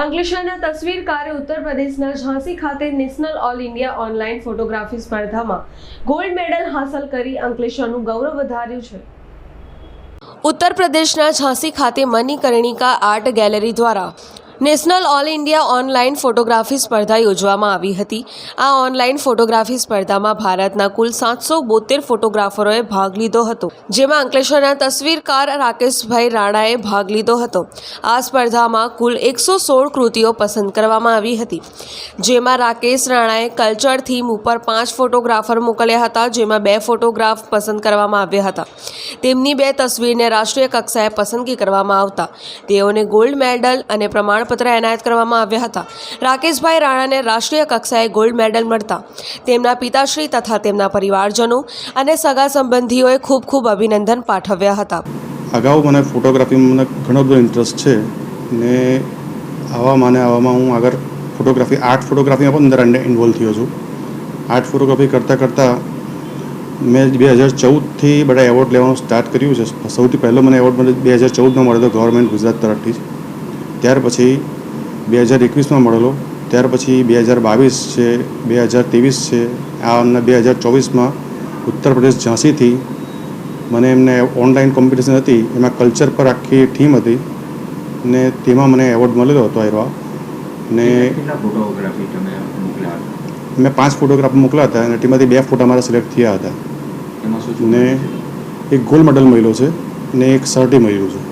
અંકલેશ્વરના તસવીરકારે ઉત્તર પ્રદેશના ઝાંસી ખાતે national all India online photography સ્પર્ધામાં ગોલ્ડ મેડલ હાંસલ કરી અંકલેશ્વરનું ગૌરવ વધાર્યું છે. ઉત્તર પ્રદેશના ઝાંસી ખાતે મણિકર્ણિકા આર્ટ ગેલેરી દ્વારા national all India online photography સ્પર્ધા યોજવામાં આવી હતી. આ ઓનલાઈન ફોટોગ્રાફી સ્પર્ધામાં ભારતના કુલ સાતસો બોતેર ફોટોગ્રાફરોએ ભાગ લીધો હતો, જેમાં અંકલેશ્વરના તસવીરકાર રાકેશભાઈ રાણાએ ભાગ લીધો હતો. આ સ્પર્ધામાં કુલ એકસો સોળ કૃતિઓ પસંદ કરવામાં આવી હતી, જેમાં રાકેશ રાણાએ કલ્ચર થીમ ઉપર પાંચ ફોટોગ્રાફર મોકલ્યા હતા, જેમાં બે ફોટોગ્રાફ પસંદ કરવામાં આવ્યા હતા. તેમની બે તસવીરને રાષ્ટ્રીય કક્ષાએ પસંદગી કરવામાં આવતા. તેઓને ગોલ્ડ મેડલ અને પ્રમાણપત્ર એનાયત કરવામાં આવ્યા હતા. રાકેશભાઈ રાણાને રાષ્ટ્રીય કક્ષાએ ગોલ્ડ મેડલ મળતા તેમના પિતાશ્રી તથા તેમના પરિવારજનો અને સગા સંબંધીઓએ ખૂબ ખૂબ અભિનંદન પાઠવ્યા હતા. અગાઉ મને ફોટોગ્રાફીમાં મને ઘણો બધો ઇન્ટરેસ્ટ છે ને આવામાં અને આવામાં હું આગળ ફોટોગ્રાફી, આર્ટ ફોટોગ્રાફીમાં પણ અંદર ઇન્વોલ્વ થયો છું. આર્ટ ફોટોગ્રાફી કરતાં કરતાં મેં બે હજાર ચૌદથી બધા એવોર્ડ લેવાનું સ્ટાર્ટ કર્યું છે. સૌથી પહેલો મને એવોર્ડ મને બે હજાર ચૌદમાં મળ્યો હતો ગવર્મેન્ટ ગુજરાત તરફથી ત્યાર પછી બે હજાર એકવીસમાં મળેલો. ત્યાર પછી બે હજાર બાવીસ છે બે હજાર ત્રેવીસ છે આ અમને બે હજાર ચોવીસમાં ઉત્તર પ્રદેશ ઝાંસીથી મને એમને ઓનલાઈન કોમ્પિટિશન હતી એમાં કલ્ચર પર આખી ટીમ હતી ને તેમાં મને એવોર્ડ મળેલો હતો એવા ને મેં પાંચ ફોટોગ્રાફ મોકલ્યા હતા અને તેમાંથી બે ફોટા મારા સિલેક્ટ થયા હતા. ને એક ગોલ્ડ મેડલ મળ્યો છે ને એક સર્ટી મળ્યું છે.